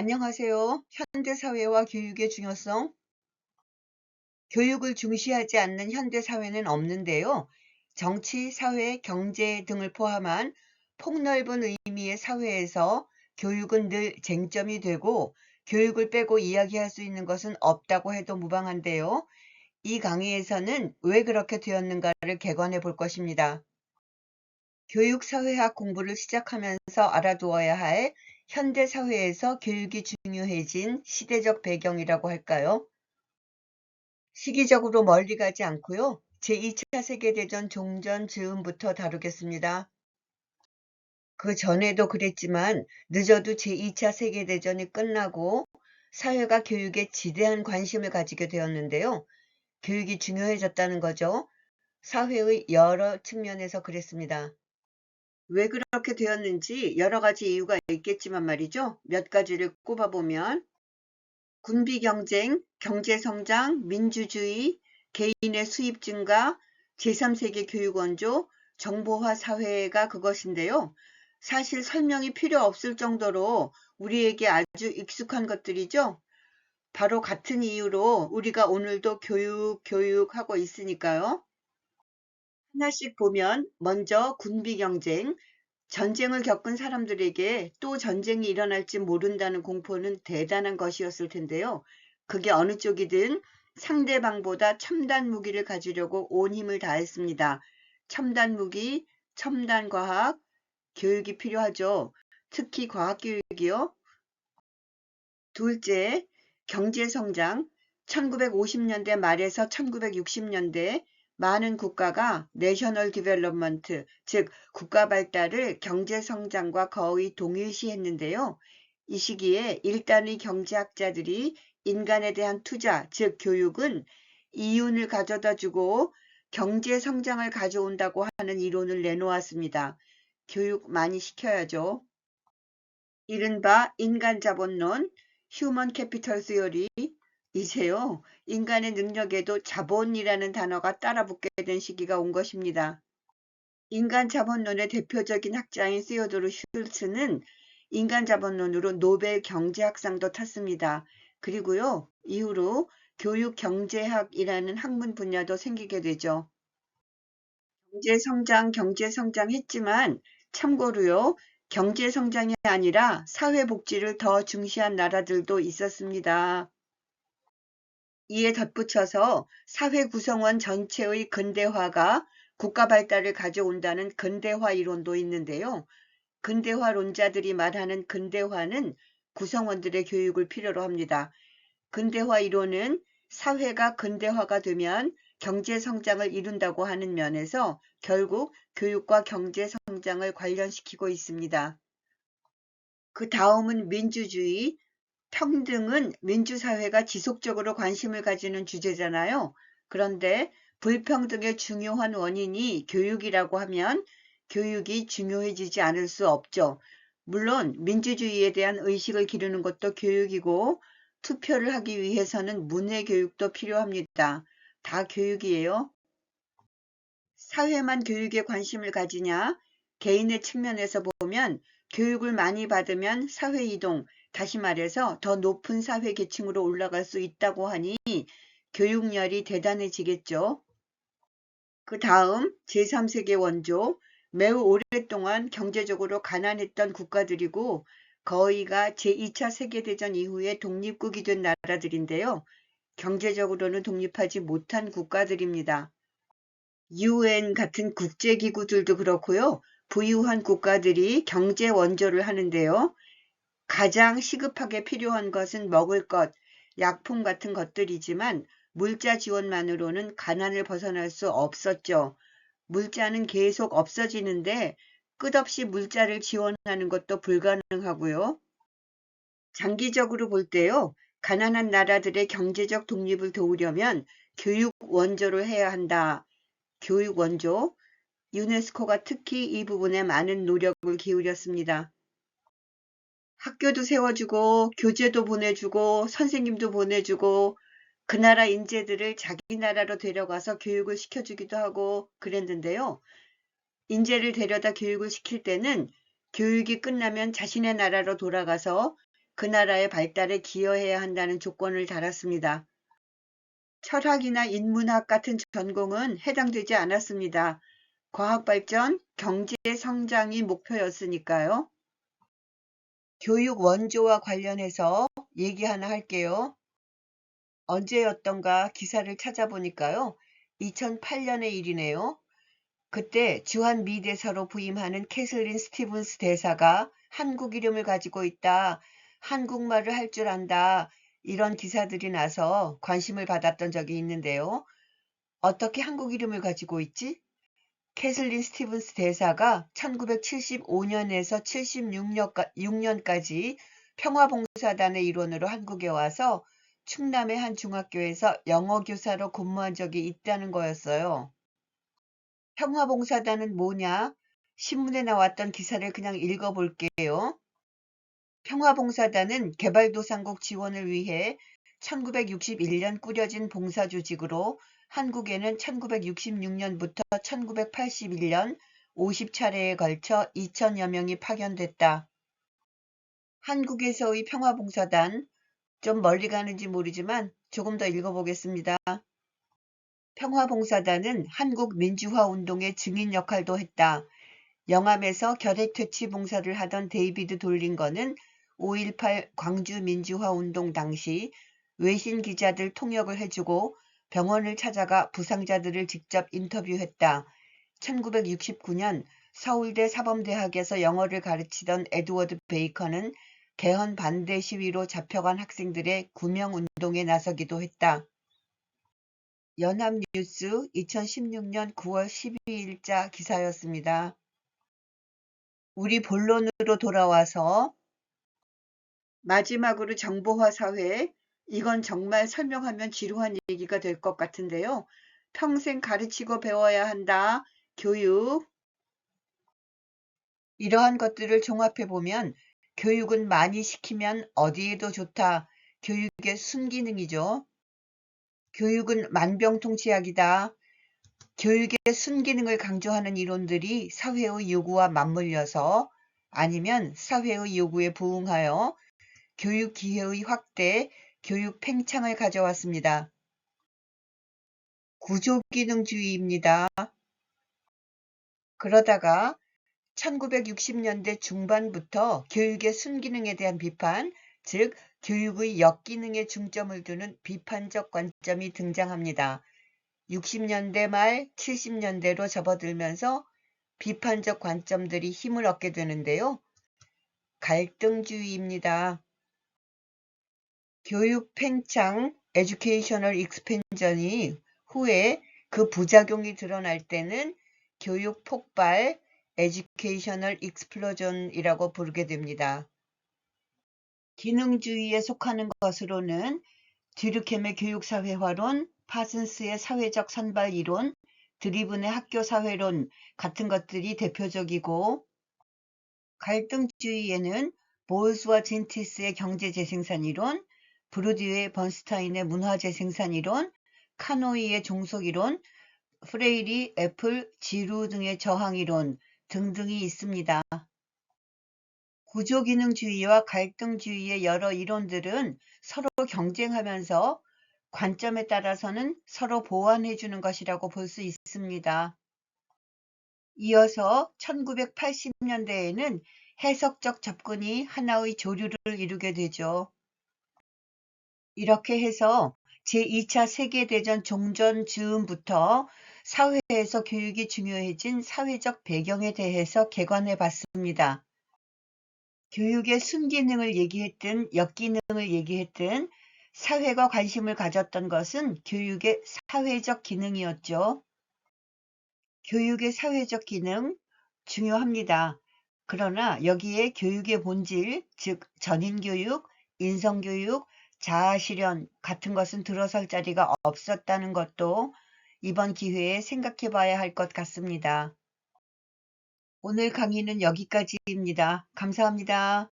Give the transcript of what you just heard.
안녕하세요. 현대사회와 교육의 중요성. 교육을 중시하지 않는 현대사회는 없는데요. 정치, 사회, 경제 등을 포함한 폭넓은 의미의 사회에서 교육은 늘 쟁점이 되고 교육을 빼고 이야기할 수 있는 것은 없다고 해도 무방한데요. 이 강의에서는 왜 그렇게 되었는가를 개관해 볼 것입니다. 교육사회학 공부를 시작하면서 알아두어야 할 현대 사회에서 교육이 중요해진 시대적 배경이라고 할까요? 시기적으로 멀리 가지 않고요. 제2차 세계대전 종전 즈음부터 다루겠습니다. 그 전에도 그랬지만 늦어도 제2차 세계대전이 끝나고 사회가 교육에 지대한 관심을 가지게 되었는데요. 교육이 중요해졌다는 거죠. 사회의 여러 측면에서 그랬습니다. 왜 그렇게 되었는지 여러 가지 이유가 있겠지만 말이죠. 몇 가지를 꼽아보면 군비 경쟁, 경제 성장, 민주주의, 개인의 수입 증가, 제3세계 교육 원조, 정보화 사회가 그것인데요. 사실 설명이 필요 없을 정도로 우리에게 아주 익숙한 것들이죠. 바로 같은 이유로 우리가 오늘도 교육, 교육 하고 있으니까요. 하나씩 보면 먼저 군비 경쟁, 전쟁을 겪은 사람들에게 또 전쟁이 일어날지 모른다는 공포는 대단한 것이었을 텐데요. 그게 어느 쪽이든 상대방보다 첨단 무기를 가지려고 온 힘을 다했습니다. 첨단 무기, 첨단 과학, 교육이 필요하죠. 특히 과학 교육이요. 둘째, 경제 성장. 1950년대 말에서 1960년대 많은 국가가 내셔널 디벨롭먼트, 즉 국가 발달을 경제 성장과 거의 동일시했는데요. 이 시기에 일단의 경제학자들이 인간에 대한 투자, 즉 교육은 이윤을 가져다 주고 경제 성장을 가져온다고 하는 이론을 내놓았습니다. 교육 많이 시켜야죠. 이른바 인간 자본론, 휴먼 캐피털 스요리, 이제요, 인간의 능력에도 자본이라는 단어가 따라붙게 된 시기가 온 것입니다. 인간 자본론의 대표적인 학자인 시오도르 슐츠는 인간 자본론으로 노벨 경제학상도 탔습니다. 그리고요, 이후로 교육 경제학이라는 학문 분야도 생기게 되죠. 경제 성장, 경제 성장 했지만 참고로요, 경제 성장이 아니라 사회 복지를 더 중시한 나라들도 있었습니다. 이에 덧붙여서 사회 구성원 전체의 근대화가 국가 발달을 가져온다는 근대화 이론도 있는데요. 근대화론자들이 말하는 근대화는 구성원들의 교육을 필요로 합니다. 근대화 이론은 사회가 근대화가 되면 경제 성장을 이룬다고 하는 면에서 결국 교육과 경제 성장을 관련시키고 있습니다. 그 다음은 민주주의, 평등은 민주사회가 지속적으로 관심을 가지는 주제잖아요. 그런데 불평등의 중요한 원인이 교육이라고 하면 교육이 중요해지지 않을 수 없죠. 물론 민주주의에 대한 의식을 기르는 것도 교육이고 투표를 하기 위해서는 문해 교육도 필요합니다. 다 교육이에요. 사회만 교육에 관심을 가지냐? 개인의 측면에서 보면 교육을 많이 받으면 사회 이동, 다시 말해서 더 높은 사회 계층으로 올라갈 수 있다고 하니 교육열이 대단해지겠죠. 그 다음 제3세계 원조, 매우 오랫동안 경제적으로 가난했던 국가들이고 거의가 제2차 세계대전 이후에 독립국이 된 나라들인데요. 경제적으로는 독립하지 못한 국가들입니다. UN 같은 국제기구들도 그렇고요. 부유한 국가들이 경제 원조를 하는데요. 가장 시급하게 필요한 것은 먹을 것, 약품 같은 것들이지만 물자 지원만으로는 가난을 벗어날 수 없었죠. 물자는 계속 없어지는데 끝없이 물자를 지원하는 것도 불가능하고요. 장기적으로 볼 때요. 가난한 나라들의 경제적 독립을 도우려면 교육 원조를 해야 한다. 교육 원조. 유네스코가 특히 이 부분에 많은 노력을 기울였습니다. 학교도 세워주고 교재도 보내주고 선생님도 보내주고 그 나라 인재들을 자기 나라로 데려가서 교육을 시켜주기도 하고 그랬는데요. 인재를 데려다 교육을 시킬 때는 교육이 끝나면 자신의 나라로 돌아가서 그 나라의 발달에 기여해야 한다는 조건을 달았습니다. 철학이나 인문학 같은 전공은 해당되지 않았습니다. 과학 발전, 경제 성장이 목표였으니까요. 교육 원조와 관련해서 얘기 하나 할게요. 언제였던가 기사를 찾아보니까요. 2008년의 일이네요. 그때 주한 미 대사로 부임하는 캐슬린 스티븐스 대사가 한국 이름을 가지고 있다. 한국말을 할 줄 안다. 이런 기사들이 나서 관심을 받았던 적이 있는데요. 어떻게 한국 이름을 가지고 있지? 캐슬린 스티븐스 대사가 1975년에서 76년까지 평화봉사단의 일원으로 한국에 와서 충남의 한 중학교에서 영어 교사로 근무한 적이 있다는 거였어요. 평화봉사단은 뭐냐? 신문에 나왔던 기사를 그냥 읽어볼게요. 평화봉사단은 개발도상국 지원을 위해 1961년 꾸려진 봉사조직으로 한국에는 1966년부터 1981년 50차례에 걸쳐 2천여 명이 파견됐다. 한국에서의 평화봉사단, 좀 멀리 가는지 모르지만 조금 더 읽어보겠습니다. 평화봉사단은 한국 민주화운동의 증인 역할도 했다. 영암에서 결핵퇴치 봉사를 하던 데이비드 돌린거는 5.18 광주민주화운동 당시 외신 기자들 통역을 해주고 병원을 찾아가 부상자들을 직접 인터뷰했다. 1969년 서울대 사범대학에서 영어를 가르치던 에드워드 베이커는 개헌 반대 시위로 잡혀간 학생들의 구명운동에 나서기도 했다. 연합뉴스 2016년 9월 12일자 기사였습니다. 우리 본론으로 돌아와서 마지막으로 정보화 사회, 이건 정말 설명하면 지루한 얘기가 될 것 같은데요. 평생 가르치고 배워야 한다. 교육. 이러한 것들을 종합해 보면 교육은 많이 시키면 어디에도 좋다. 교육의 순기능이죠. 교육은 만병통치약이다. 교육의 순기능을 강조하는 이론들이 사회의 요구와 맞물려서 아니면 사회의 요구에 부응하여 교육 기회의 확대, 교육 팽창을 가져왔습니다. 구조기능주의입니다. 그러다가 1960년대 중반부터 교육의 순기능에 대한 비판, 즉 교육의 역기능에 중점을 두는 비판적 관점이 등장합니다. 60년대 말 70년대로 접어들면서 비판적 관점들이 힘을 얻게 되는데요. 갈등주의입니다. 교육 팽창, 에듀케이셔널 익스펜전이 후에 그 부작용이 드러날 때는 교육 폭발, 에듀케이셔널 익스플로전이라고 부르게 됩니다. 기능주의에 속하는 것으로는 듀르켐의 교육사회화론, 파슨스의 사회적 선발 이론, 드리븐의 학교사회론 같은 것들이 대표적이고 갈등주의에는 보울스와 젠티스의 경제재생산 이론, 브루디의 번스타인의 문화재 생산 이론, 카노이의 종속 이론, 프레이리, 애플, 지루 등의 저항 이론 등등이 있습니다. 구조기능주의와 갈등주의의 여러 이론들은 서로 경쟁하면서 관점에 따라서는 서로 보완해주는 것이라고 볼 수 있습니다. 이어서 1980년대에는 해석적 접근이 하나의 조류를 이루게 되죠. 이렇게 해서 제2차 세계대전 종전 즈음부터 사회에서 교육이 중요해진 사회적 배경에 대해서 개관해 봤습니다. 교육의 순기능을 얘기했든 역기능을 얘기했든 사회가 관심을 가졌던 것은 교육의 사회적 기능이었죠. 교육의 사회적 기능 중요합니다. 그러나 여기에 교육의 본질, 즉 전인교육, 인성교육, 자아실현 같은 것은 들어설 자리가 없었다는 것도 이번 기회에 생각해 봐야 할 것 같습니다. 오늘 강의는 여기까지입니다. 감사합니다.